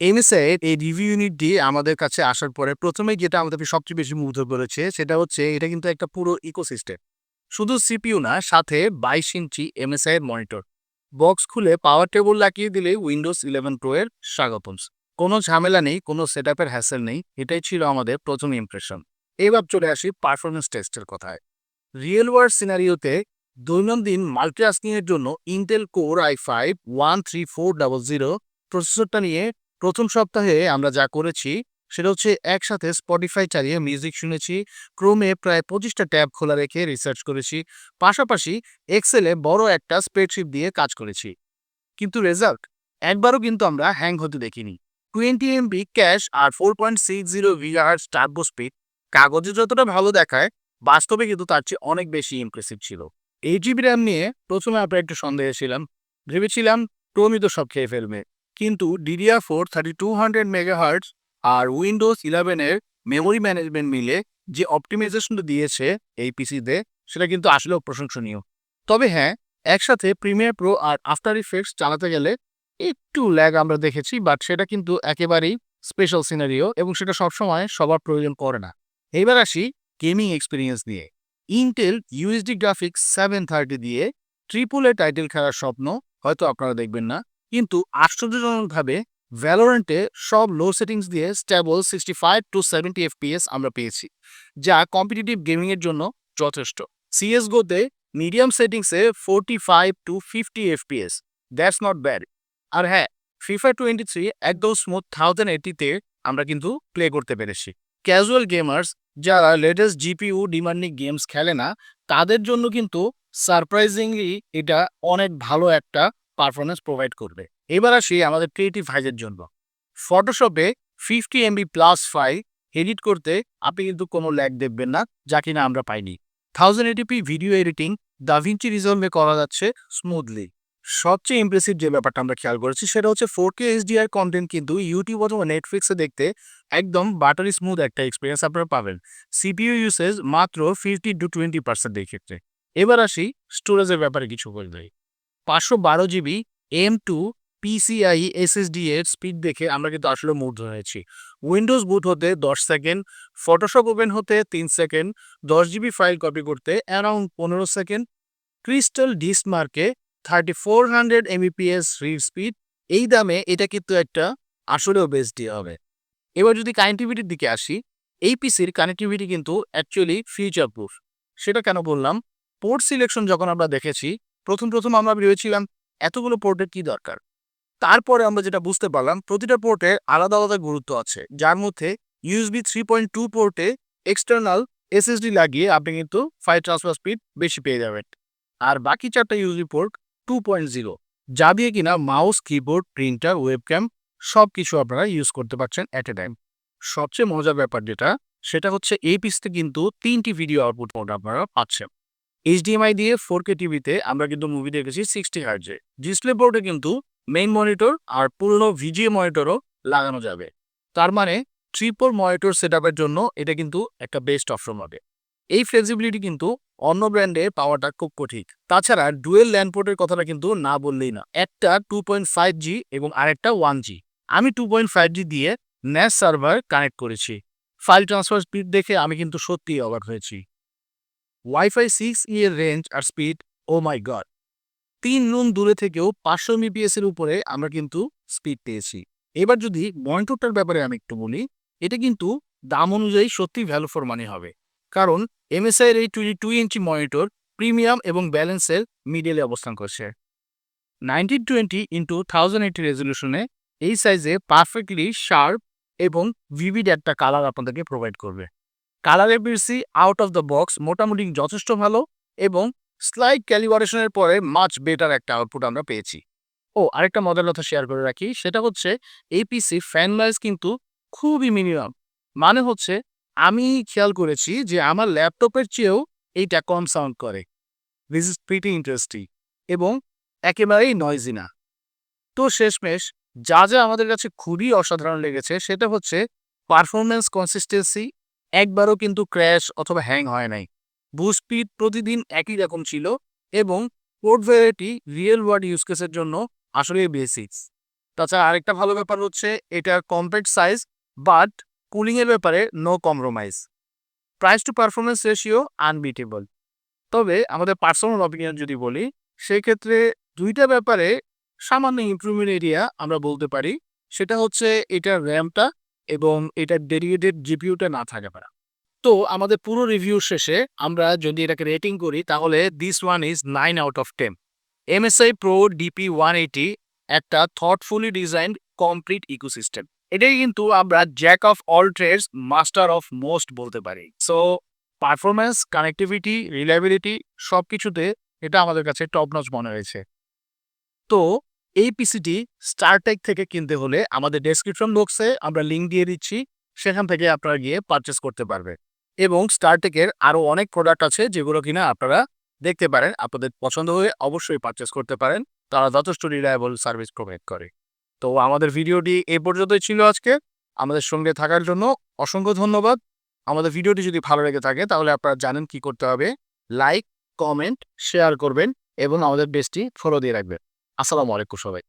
MSI এই review ইউনিটটি আমাদের কাছে আসার পরে প্রথমে যেটা আমাদেরকে সবচেয়ে বেশি মুগ্ধ করেছে সেটা হচ্ছে এটা কিন্তু একটা পুরো ইকোসিস্টেম শুধু সিপিইউ না, সাথে বাইশ ইঞ্চি এমএসআই এর মনিটর বক্স খুলে পাওয়ার টেবল লাগিয়ে দিলে উইন্ডোজ ইলেভেন প্রো এর স্বাগতম। কোনো ঝামেলা নেই, কোনো সেট আপের হ্যাসেল নেই, এটাই ছিল আমাদের প্রথম ইমপ্রেশন এবার চলে আসি পারফরমেন্স টেস্টের কথায়। রিয়েল ওয়ার্ল্ড সিনারিওতে দৈনন্দিন মাল্টিটাস্কিং এর জন্য Intel core i five one three four double zero প্রসেসরটা নিয়ে প্রথম সপ্তাহে আমরা যা করেছি, সেটা হচ্ছে একসাথে স্পটিফাই চালিয়ে মিউজিক শুনেছি ক্রোমে প্রায় পঁচিশটা ট্যাব খোলা রেখে রিসার্চ করেছি, পাশাপাশি এক্সেলে বড় একটা স্প্রেডশিট দিয়ে কাজ করেছি। কিন্তু রেজাল্ট একবারও কিন্তু আমরা হ্যাং হতে দেখিনি। টোয়েন্টি এমবি ক্যাশ আর four point six zero VR turbo speed কাগজে যতটা ভালো দেখায়, বাস্তবে কিন্তু তার চেয়ে অনেক বেশি ইমপ্রেসিভ ছিল। এইট জিবি র্যাম নিয়ে প্রথমে আপনার একটু সন্দেহে ছিলাম। ভেবেছিলাম ক্রোমই তো সব খেয়ে ফেলবে। কিন্তু DDR four thirty two hundred megahertz আর উইন্ডোজ ইলেভেনের মেমোরি ম্যানেজমেন্ট মিলে যে অপটিমাইজেশনটা দিয়েছে এই পিসিতে সেটা কিন্তু আসলেও প্রশংসনীয়। তবে হ্যাঁ একসাথে প্রিমিয়ার প্রো আর আফটার ইফেক্টস চালাতে গেলে একটু ল্যাগ আমরা দেখেছি বাট সেটা কিন্তু একেবারেই স্পেশাল সিনারিও এবং সেটা সবসময় সবার প্রয়োজন পড়ে না। এবার আসি গেমিং এক্সপিরিয়েন্স নিয়ে। Intel UHD graphics seven thirty দিয়ে ট্রিপল এ টাইটেল খেলার স্বপ্ন হয়তো আপনারা দেখবেন না। কিন্তু আশ্চর্যজনকভাবে ভ্যালোরেন্টে সব লো সেটিংস দিয়ে stable sixty five to seventy FPS আমরা পেয়েছি, যা কম্পিটিটিভ গেমিংয়ের জন্য যথেষ্ট। সিএসগোতে মিডিয়াম সেটিংসে forty five to fifty FPS that's not bad আর হ্যাঁ ফিফা টোয়েন্টি থ্রি একদম স্মুথ থাউজেন্ড এইটিতে আমরা কিন্তু প্লে করতে পেরেছি। ক্যাজুয়াল গেমার্স যারা লেটেস্ট জিপিউ ডিমান্ডিং গেমস খেলে না, তাদের জন্য কিন্তু সারপ্রাইজিংলি এটা অনেক ভালো একটা পারফরমেন্স প্রোভাইড করবে। এবার আসি আমাদের ক্রিয়েটিভ হাইজের জন্য। ফটোশপে fifty MB plus file edit করতে আপনি কিন্তু কোনো ল্যাগ দেখবেন না, যা কিনা আমরা পাইনি। Thousand eighty p video editing DaVinci রিজলভে করা যাচ্ছে স্মুথলি সবচেয়ে ইমপ্রেসিভ যে ব্যাপারটা আমরা খেয়াল করেছি, সেটা হচ্ছে ফোর কে এইচডিআর কন্টেন্ট কিন্তু ইউটিউব অথবা নেটফ্লিক্সে দেখতে একদম বাটারি স্মুথ একটা এক্সপিরিয়েন্স আপনারা পাবেন। সিপিইউ ইউসেজ মাত্র ফিফটি টু টোয়েন্টি পার্সেন্ট এই ক্ষেত্রে। এবার আসি স্টোরেজের ব্যাপারে কিছু করে দেয় পাঁচশো বারো GB M two PCI SSD এর স্পিড দেখে আমরা কিন্তু আসলে মুগ্ধ হয়েছি। উইন্ডোজ বুট হতে দশ সেকেন্ড, ফটোশপ ওপেন হতে তিন সেকেন্ড, দশ জিবি ফাইল কপি করতে অ্যারাউন্ড পনেরো সেকেন্ড, ক্রিস্টাল ডিস মার্কে thirty four hundred MBps read speed. এই দামে এটা কিন্তু একটা আসলেও বেস্ট দিয়ে হবে। এবার যদি কানেক্টিভিটির দিকে আসি, এই পিসির কানেক্টিভিটি কিন্তু অ্যাকচুয়ালি ফিউচার প্রুফ সেটা কেন বললাম? পোর্ট সিলেকশন যখন আমরা দেখেছি প্রথম প্রথম আমরা ভেবেছিলাম এতগুলো পোর্টের কি দরকার? তারপরে আমরা যেটা বুঝতে পারলাম, প্রতিটা পোর্টে আলাদা আলাদা গুরুত্ব আছে। যার মধ্যে ইউএসবি থ্রি পয়েন্ট টু পোর্টে এক্সটার্নাল এসএসডি লাগিয়ে আপনি কিন্তু ফাইল ট্রান্সফার স্পিড বেশি পেয়ে যাবেন। আর বাকি চারটা USB port two point zero যা দিয়ে কিনা মাউস কিবোর্ড প্রিন্টার ওয়েবক্যাম সব কিছু আপনারা ইউজ করতে পারছেন অ্যাট এ টাইম সবচেয়ে মজার ব্যাপার যেটা, সেটা হচ্ছে এই পিসতে কিন্তু তিনটি ভিডিও আউটপুট মোড আপনারা পাচ্ছেন। এইচডিএমআই দিয়ে ফোর কে টিভিতে আমরা কিন্তু মুভি দেখেছি সিক্সটি হার্জে ডিসপ্লে বোর্ডে কিন্তু মেইন মনিটর আর পুরনো ভিজিএ মনিটরও লাগানো যাবে। তার মানে ট্রিপল মনিটর সেট জন্য এটা কিন্তু একটা বেস্ট অপশন হবে। এই ফ্লেক্সিবিলিটি কিন্তু অন্য ব্র্যান্ডে পাওয়াটা খুব কঠিন। তাছাড়া ডুয়েল ল্যান্ডপোর্টের কথাটা কিন্তু না বললেই না। একটা টু পয়েন্ট ফাইভ জি এবং আরেকটা ওয়ান জি আমি টু পয়েন্ট ফাইভ জি দিয়ে ন্যাস সার্ভার কানেক্ট করেছি। ফাইল ট্রান্সফার স্পিড দেখে আমি কিন্তু সত্যিই অবাক হয়েছি। ওয়াইফাই সিক্স ই এর রেঞ্জ আর স্পিড ও মাই গড তিন রুম দূরে থেকেও পাঁচশো এমবিপিএস এর উপরে আমরা কিন্তু স্পিড পেয়েছি। এবার যদি মনিটরটার ব্যাপারে আমি একটু বলি, এটা কিন্তু দাম অনুযায়ী সত্যি ভ্যালু ফর মানি হবে। কারণ এমএসআই এর এই twenty two inch monitor premium এবং ব্যালেন্সের মিডলে অবস্থান করছে। Nineteen twenty into thousand eighty রেজলিউশনে এই সাইজে পারফেক্টলি শার্প এবং ভিভিড একটা কালার আপনাদেরকে প্রোভাইড করবে। কালার এফিসি আউট অফ দ্য বক্স মোটামুটি যথেষ্ট ভালো এবং স্লাইড ক্যালিবারেশনের পরে মাচ বেটার একটা আউটপুট আমরা পেয়েছি। ও, আরেকটা মজার কথা শেয়ার করে রাখি, সেটা হচ্ছে এই পিসি ফ্যান নয়েজ কিন্তু খুবই মিনিমাম মানে হচ্ছে আমি খেয়াল করেছি যে আমার ল্যাপটপের চেয়েও এইটা কম সাউন্ড করে। দিস ইজ প্রিটি ইন্টারেস্টিং এবং একেবারেই নয়েজি না। তো শেষমেশ যা যা আমাদের কাছে খুবই অসাধারণ লেগেছে, সেটা হচ্ছে পারফরমেন্স কনসিস্টেন্সি একবারও কিন্তু ক্র্যাশ অথবা হ্যাং হয় নাই। বুস্ট স্পিড প্রতিদিন একই রকম ছিল এবং port variety real world use কেসের জন্য আসলে বেসিক্স তাছাড়া আরেকটা ভালো ব্যাপার হচ্ছে এটা কম্প্যাক্ট সাইজ বাট কুলিংয়ের ব্যাপারে no compromise price to performance ratio unbeatable তবে আমাদের পার্সোনাল অপিনিয়ন যদি বলি, সেক্ষেত্রে দুইটা ব্যাপারে সামান্য ইমপ্রুভমেন্ট এরিয়া আমরা বলতে পারি। সেটা হচ্ছে এটার র্যামটা এবং এটার ডেডিকেটেড জিপিউটা না থাকে পারা। তো আমাদের পুরো রিভিউ শেষে আমরা যদি এটাকে রেটিং করি, তাহলে this one is nine out of ten MSI Pro DP one eighty একটা থটফুলি ডিজাইন কমপ্লিট ইকোসিস্টেম এটাই কিন্তু আমরা jack of all trades master of most বলতে পারি। সো পারফরমেন্স কানেক্টিভিটি রিলায়েবিলিটি সব কিছুতে এটা আমাদের কাছে টপ নচ মনে হয়েছে। তো এই পিসিটি স্টারটেক থেকে কিনতে হলে আমাদের ডেসক্রিপশন বক্সে আমরা লিঙ্ক দিয়ে দিচ্ছি, সেখান থেকে আপনারা গিয়ে পারচেস করতে পারবে। এবং স্টারটেকের আরও অনেক প্রোডাক্ট আছে যেগুলো কিনা আপনারা দেখতে পারেন, আপনাদের পছন্দ হয়ে অবশ্যই পারচেস করতে পারেন, তারা যথেষ্ট রিলায়েবল সার্ভিস প্রোভাইড করে। তো আমাদের ভিডিওটি এ পর্যন্তই ছিল আজকে। আমাদের সঙ্গে থাকার জন্য অসংখ্য ধন্যবাদ। আমাদের ভিডিওটি যদি ভালো লেগে থাকে তাহলে আপনারা জানেন কি করতে হবে। লাইক কমেন্ট শেয়ার করবেন এবং আমাদের বেস্টটি ফলো দিয়ে রাখবেন। আসসালামু আলাইকুম সবাই।